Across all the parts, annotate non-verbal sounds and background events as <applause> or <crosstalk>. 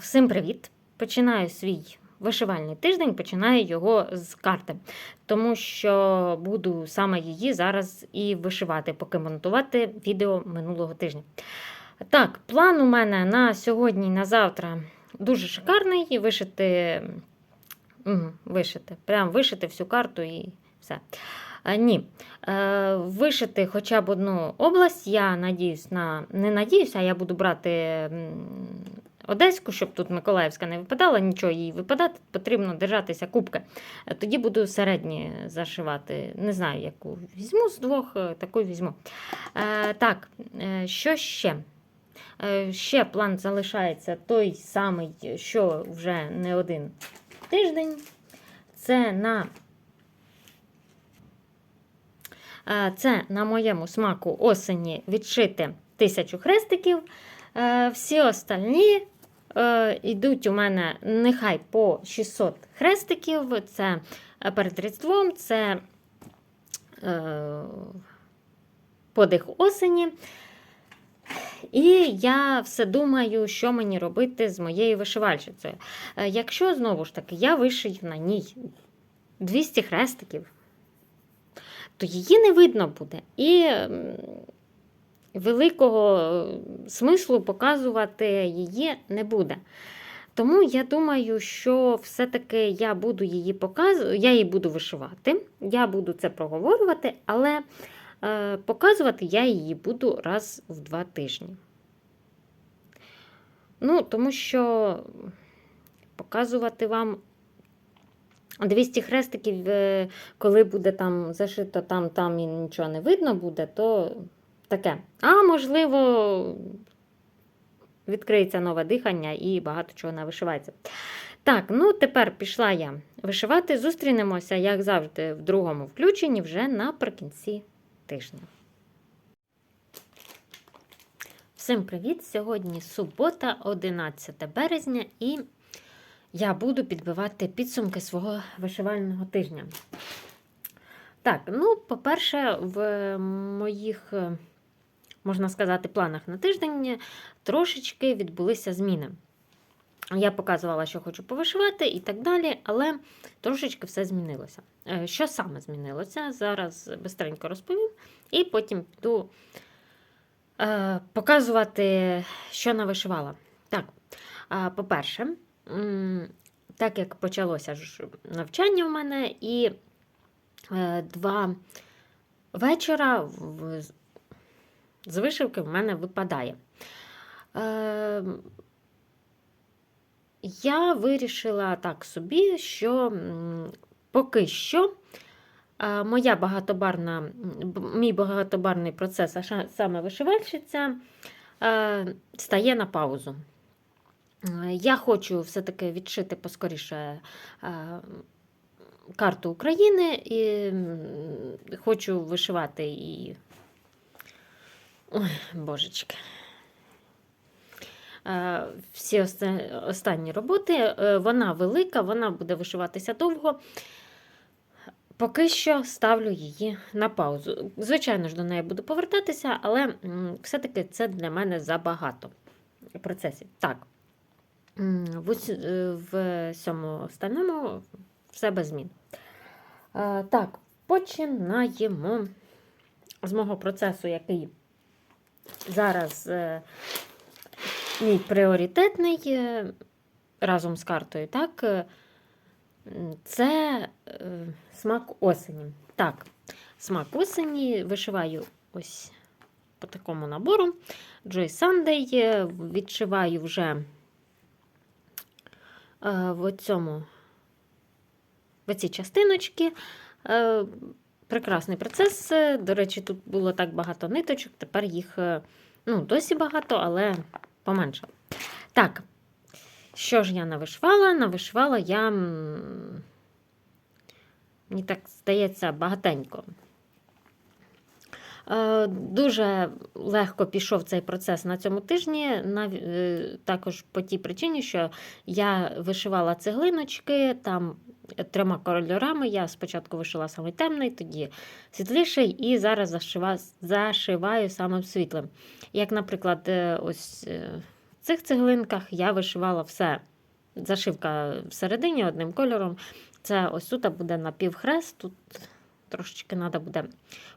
Всім привіт! Починаю свій вишивальний тиждень, починаю його з карти, тому що буду саме її зараз і вишивати, поки монтувати відео минулого тижня. Так, план у мене на сьогодні на завтра дуже шикарний. Вишити, вишити, прям вишити всю карту і все. Ні. Е, Вишити хоча б одну область, я надіюсь на не надіюсь, а я буду брати Одеську, щоб тут Миколаївська не випадала, нічого їй випадати, потрібно держатися кубки. Е, Тоді буду середні зашивати. Не знаю, яку візьму з двох, е, таку візьму. Е, так, е, що ще? Е, Ще план залишається той самий, що вже не один тиждень. Це на Це на моєму смаку осені відшити тисячу хрестиків. Всі остальні е, йдуть у мене нехай по 600 хрестиків. Це е, перед Різдвом, це е, подих осені. І я все думаю, що мені робити з моєю вишивальщицею. Е, Якщо знову ж таки я вишию на ній 200 хрестиків, то її не видно буде. І великого е, смислу показувати її не буде. Тому я думаю, що все-таки я буду її показувати, я її буду вишивати, я буду це проговорювати, але е, показувати я її буду раз в два тижні. Ну, тому що показувати вам 200 хрестиків, е, коли буде там зашито там, там і нічого не видно буде, то таке. А можливо, відкриється нове дихання і багато чого навишивається. Так, ну тепер пішла я вишивати. Зустрінемося, як завжди, в другому включенні вже наприкінці тижня. Всім привіт! Сьогодні субота, 11 березня, і я буду підбивати підсумки свого вишивального тижня. Так, ну, по-перше, в моїх, е, можна сказати, планах на тиждень трошечки відбулися зміни. Я показувала, що хочу повишивати і так далі, але трошечки все змінилося. Е, Що саме змінилося? Зараз бистренько розповім, і потім піду е, показувати, що навишивала. Так, е, по-перше, так як почалося ж навчання в мене, і е, два вечора з вишивки в мене випадає. Е, я вирішила так собі, що поки що е, моя багатобарна, мій багатобарний процес, а саме вишивальщиця, е, стає на паузу. Я хочу все-таки відшити поскоріше е, карту України і хочу вишивати і. Ой, божечки. Е, Всі останні роботи. Е, Вона велика, вона буде вишиватися довго. Поки що ставлю її на паузу. Звичайно ж, до неї буду повертатися, але все-таки це для мене забагато процесів. Так. В, ус- е, всьому все без змін. Так, починаємо з мого процесу, який зараз е, мій пріоритетний е, разом з картою. Так, е, це смак осені. Так, смак осені вишиваю ось по такому набору. Joy Sunday відшиваю вже в цьому в ці частиночки. Прекрасний процес. До речі, тут було так багато ниточок, тепер їх е, ну, досі багато, але поменше. Так, що ж я навишвала? Навишвала я, мені так здається, багатенько. Е, Дуже легко пішов цей процес на цьому тижні, е, також по тій причині, що я вишивала цеглиночки там трьома кольорами. Я спочатку вишила саме темний, тоді світліший, і зараз зашиваю самим світлим. Як, наприклад, е, ось е, цих цеглинках я вишивала все. Зашивка всередині одним кольором. Це ось тут буде напівхрест, тут трошечки треба буде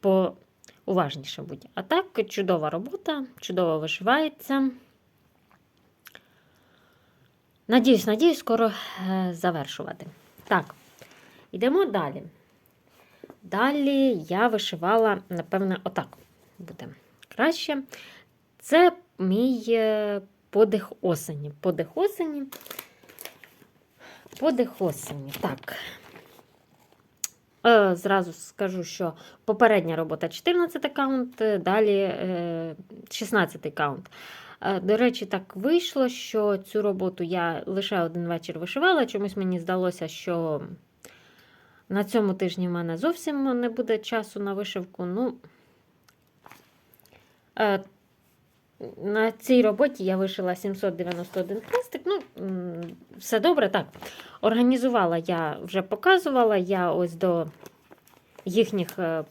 поуважніше бути. А так, чудова робота, чудово вишивається. Надіюсь, надіюсь, скоро е, завершувати. Так, йдемо далі. Далі я вишивала, напевне, отак буде краще. Це мій е, подих осені. Подих осені. Подих осені. Так. Е, Зразу скажу, що попередня робота 14 каунт, е, далі е, 16 каунт. Е, До речі, так вийшло, що цю роботу я лише один вечір вишивала. Чомусь мені здалося, що на цьому тижні в мене зовсім не буде часу на вишивку. Ну, е, на цій роботі я вишила 791 хрестик. Ну, все добре, так. Організувала я вже показувала. Я ось до їхніх е,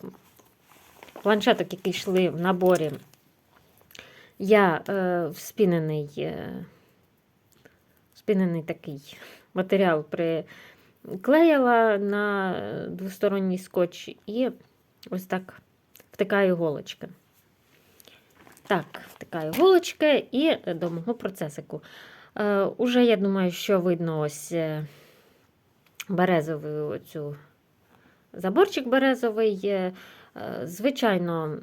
планшеток, які йшли в наборі, я е, вспінений, е, вспінений такий матеріал приклеїла на двосторонній скотч і ось так втикаю голочки. Так, втикаю голочки і до мого процесику. Е, уже я думаю, що видно ось е, березовий оцю заборчик березовий. Е, е, Звичайно,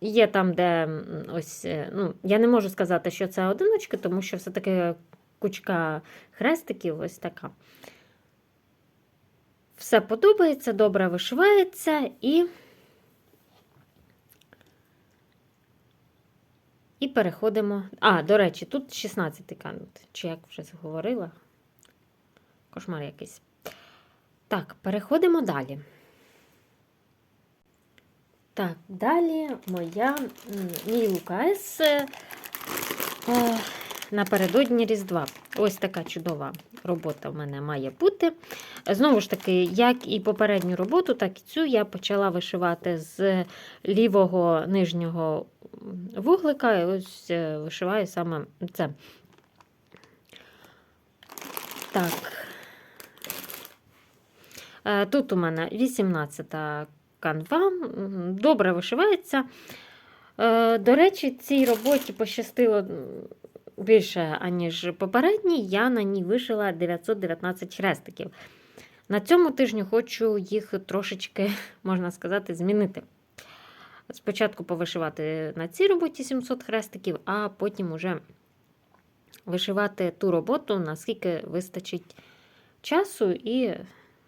є там, де ось, е, ну, я не можу сказати, що це одиночки, тому що все-таки кучка хрестиків ось така. Все подобається, добре вишивається і. І переходимо. А, до речі, тут 16 кант, чи як вже говорила. Кошмар якийсь. Так, переходимо далі. Так, далі моя мій е, е, напередодні Різдва. Ось така чудова робота в мене має бути. Знову ж таки, як і попередню роботу, так і цю я почала вишивати з лівого нижнього вуглика. І ось е, вишиваю саме це. Так. Е, Тут у мене 18 канва. Добре вишивається. Е, До речі, цій роботі пощастило більше, аніж попередній. Я на ній вишила 919 хрестиків. На цьому тижні хочу їх трошечки, <laughs> можна сказати, змінити. Спочатку повишивати на цій роботі 700 хрестиків, а потім уже вишивати ту роботу, наскільки вистачить часу, і,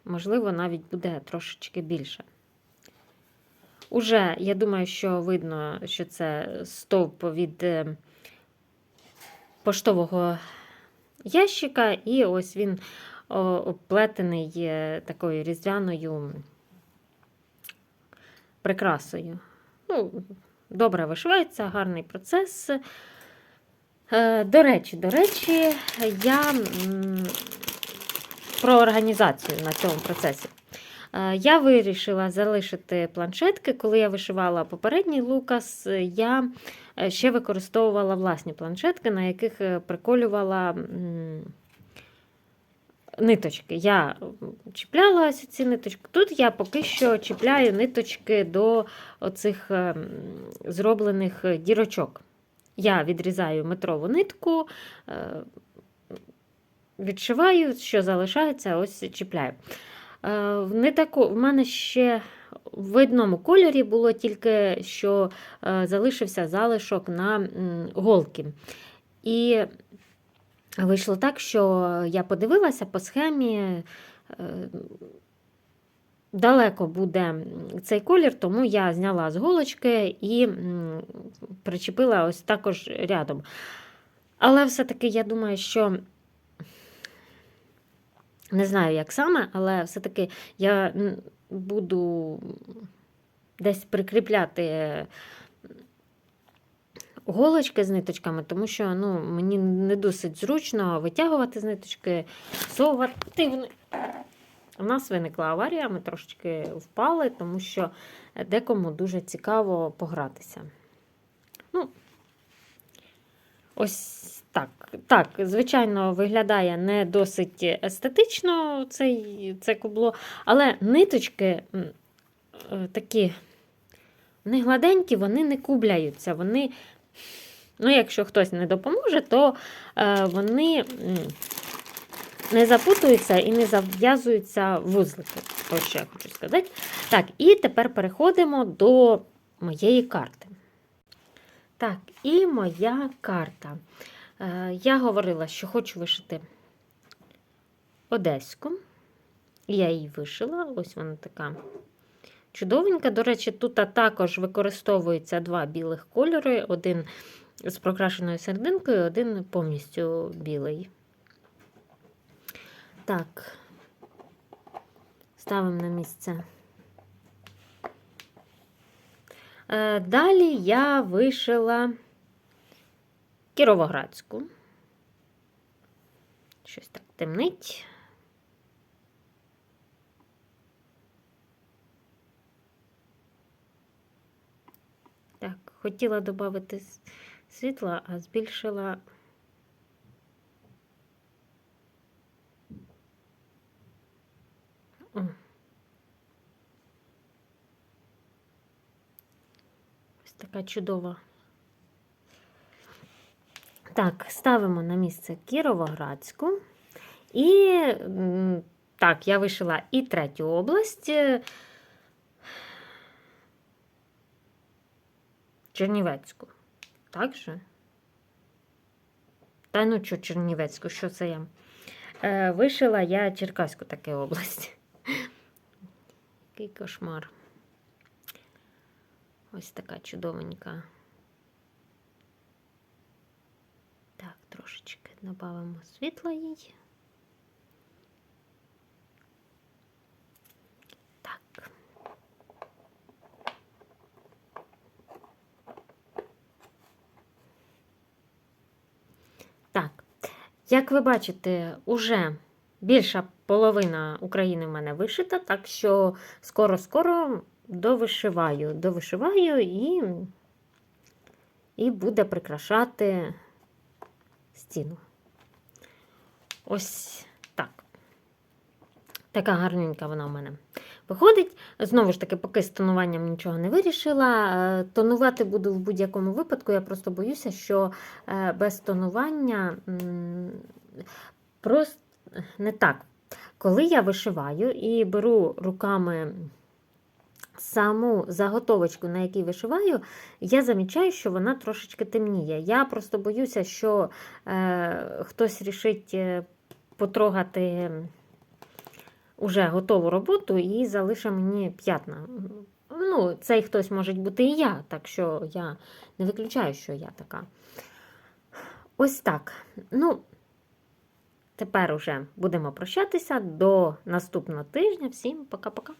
можливо, навіть буде трошечки більше. Уже, я думаю, що видно, що це стовп від е, поштового ящика, і ось він оплетений е, такою різдвяною прикрасою. Ну, добре вишивається, гарний процес. Е, До речі, до речі, я про організацію на цьому процесі. Е, Я вирішила залишити планшетки. Коли я вишивала попередній лукас, я е, ще використовувала власні планшетки, на яких е, приколювала ниточки. Я чіпляла ось ці ниточки. Тут я поки що чіпляю ниточки до оцих зроблених дірочок. Я відрізаю метрову нитку, е, відшиваю, що залишається, ось чіпляю. Е, не таку, в мене ще в одному кольорі було тільки що е, залишився залишок на голки. І вийшло так, що я подивилася по схемі. е, Далеко буде цей колір, тому я зняла з голочки і причепила ось також рядом. Але все-таки я думаю, що не знаю, як саме, але все-таки я буду десь прикріпляти голочки з ниточками, тому що ну, мені не досить зручно витягувати з ниточки, совати. У нас виникла аварія, ми трошечки впали, тому що декому дуже цікаво погратися. Ну, Ось так. Так, звичайно, виглядає не досить естетично цей, це кубло, але ниточки е, такі вони гладенькі, вони не кубляються. Вони, ну, якщо хтось не допоможе, то е, вони не запутуються і не зав'язуються вузлики. Ось що я хочу сказати. Так, і тепер переходимо до моєї карти. Так, і моя карта. Е, Я говорила, що хочу вишити одеську. Я її вишила. Ось вона така чудовенька. До речі, тут також використовується два білих кольори: один з прокрашеною серединкою, один повністю білий. Так, ставимо на місце. Е, Далі я вишила Кіровоградську. Щось так темнить. Так, хотіла додати світла, а збільшила. О. Ось така чудова. Так, ставимо на місце Кіровоградську. І так, я вишила і третю область. Чернівецьку. Так же? Та ну що Чернівецьку, що це я? Е, вишила я Черкаську таку область. Який кошмар. Ось така чудовенька. Так, трошечки додамо світла їй. Так. Так, як ви бачите, уже більша половина України в мене вишита, так що скоро-скоро довишиваю, довишиваю і, і буде прикрашати стіну. Ось так. Така гарненька вона в мене виходить. Знову ж таки, поки з тонуванням нічого не вирішила. Е, Тонувати буду в будь-якому випадку. Я просто боюся, що е, без тонування просто не так. Коли я вишиваю і беру руками саму заготовочку, на якій вишиваю, я замічаю, що вона трошечки темніє. Я просто боюся, що е, хтось рішить е, потрогати уже готову роботу і залишить мені п'ятна. Ну, цей хтось може бути і я, так що я не виключаю, що я така. Ось так. Ну, тепер уже будемо прощатися до наступного тижня. Всім пока-пока.